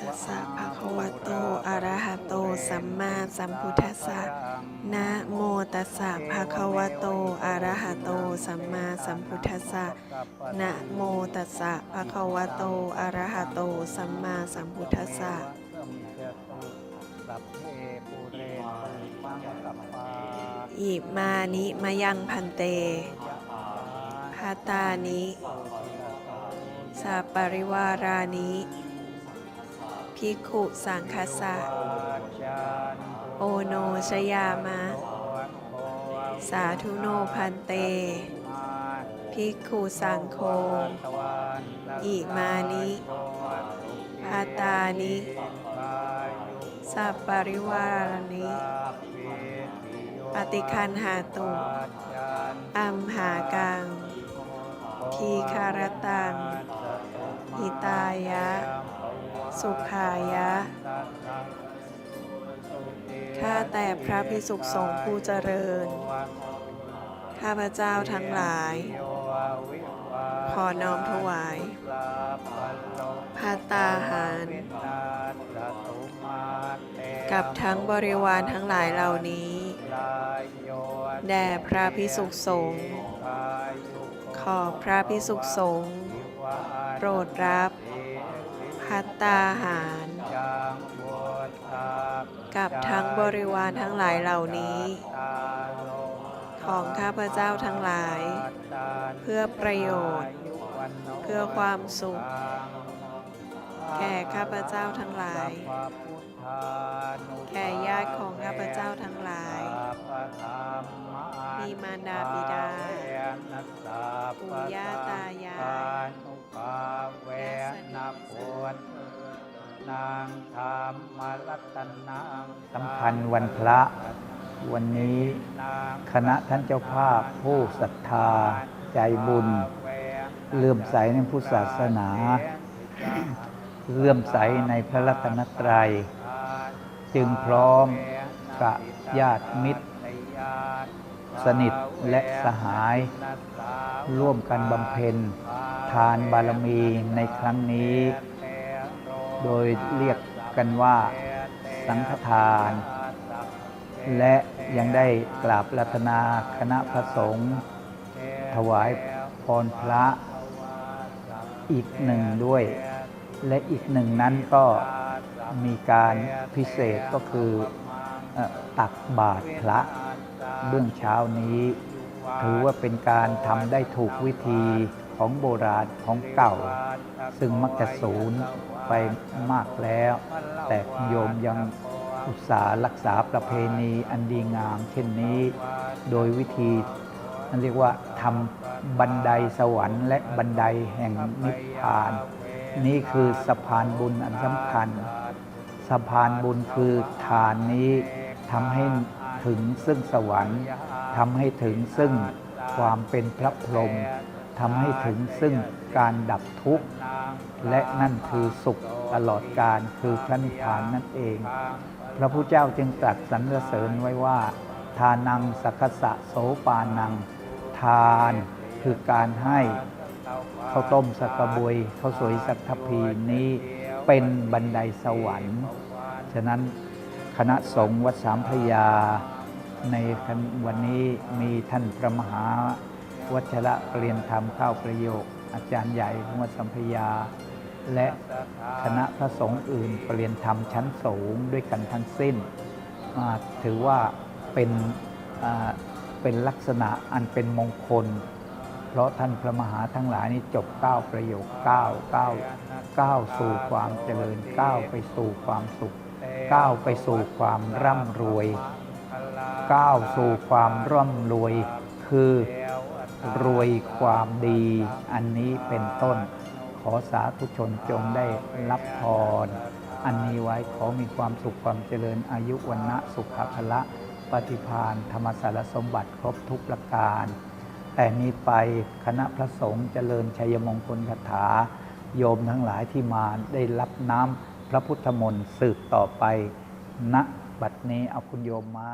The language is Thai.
ตัสสะภะคะวะโต อะระหะโต สัมมาสัมพุทธัสสะ นะโมตัสสะภะคะวะโต อะระหะโต สัมมาสัมพุทธัสสะ นะโมตัสสะภะคะวะโต อะระหะโต สัมมาสัมพุทธัสสะอิมานิมยังพันเตพาตานิ สาปริวารานิภิกขุสังคสะโอโนชยามะ สาธุโนพันเต ภิกขุสังโฆอิมานิพาตานิสัปปริวารานิปฏิคันหาตุอัมหากัง ทีคารตังายะ สุขายะ ข้าแต่พระพิสุขสงฆ์ผู้เจริญ ข้าพเจ้าทั้งหลาย ขอน้อมถวายพาตาหาร กับทั้งบริวารทั้งหลายเหล่านี้ แด่พระพิสุขสงฆ์ขอพระพิสุขสงฆ์โปรดรับ พัตตาหาร กับทั้งบริวารทั้งหลายเหล่านี้ ของข้าพเจ้าทั้งหลาย เพื่อประโยชน์ เพื่อความสุข แก่ข้าพเจ้าทั้งหลาย แก่ญาติของข้าพเจ้าทั้งหลาย มีมารดาบิดา ปู่ย่าตายาย ปวดนางธรรมรัตนังสำคัญวันพระ วันนี้คณะท่านเจ้าภาพผู้ศรัทธาใจบุญ เลื่อมใสในพุทธศาสนา เลื่อมใสในพระรัตนตรัย จึงพร้อมกับญาติมิตร สนิทและสหาย ร่วมกันบำเพ็ญ ทานบารมีในครั้งนี้ โดยเรียกกันว่าสังฆทาน และยังได้กราบรัตนาคณะพระสงฆ์ถวายพรพระอีกหนึ่งด้วย และอีกหนึ่งนั้นก็มีการพิเศษก็คือตักบาตรพระเบื้องเช้านี้ ถือว่าเป็นการทำได้ถูกวิธี ของโบราณของเก่า ซึ่งมักจะสูญไปมากแล้ว แต่โยมยังอุตสาห์รักษาประเพณีอันดีงาม เช่นนี้ โดยวิธีนั่นเรียกว่าทำบันไดสวรรค์และบันไดแห่งนิพพาน นี่คือสะพานบุญอันสำคัญ สะพานบุญคือทานนี้ทำให้ถึงซึ่งสวรรค์ทำให้ถึงซึ่งความเป็นพระพรหม ทำให้ถึงซึ่งการดับทุกข์ และนั่นคือสุขตลอดกาลคือพระนิพพานนั่นเอง พระพุทธเจ้าจึงตรัสสรรเสริญไว้ว่า ทานังสักสะโสปานัง ทานคือการให้ข้าวต้มสักกระบวยข้าวสวยสักทพีนี้เป็นบันไดสวรรค์ ฉะนั้นคณะสงฆ์วัดสามพระยา ในวันนี้มีท่านพระมหา วัชระเปลี่ยนธรรมเข้าประโยค อาจารย์ใหญ่ของวัดสัมพยา และคณะพระสงฆ์อื่นเปลี่ยนธรรมชั้นสูงด้วยกันทั้งสิ้นอ่าถือว่าเป็นเป็นลักษณะอันเป็นมงคล เพราะท่านพระมหาทั้งหลายนี้จบ9ประโยค9 9 9สู่ความเจริญ9ไปสู่ความสุข9ไปสู่ความร่ำรวยก้าวสู่ความร่ำรวย คือ รวยความดีอันนี้เป็นต้น ขอสาธุชนจงได้รับพร อันนี้ไว้ขอมีความสุขความเจริญอายุวันนะสุขภละปฏิพานธรรมสารสมบัติครบทุกประการ แต่นี้ไปคณะพระสงฆ์เจริญชัยมงคลคาถา โยมทั้งหลายที่มาได้รับน้ำพระพุทธมนต์สืบต่อไปณบัดนี้เอาคุณโยมมา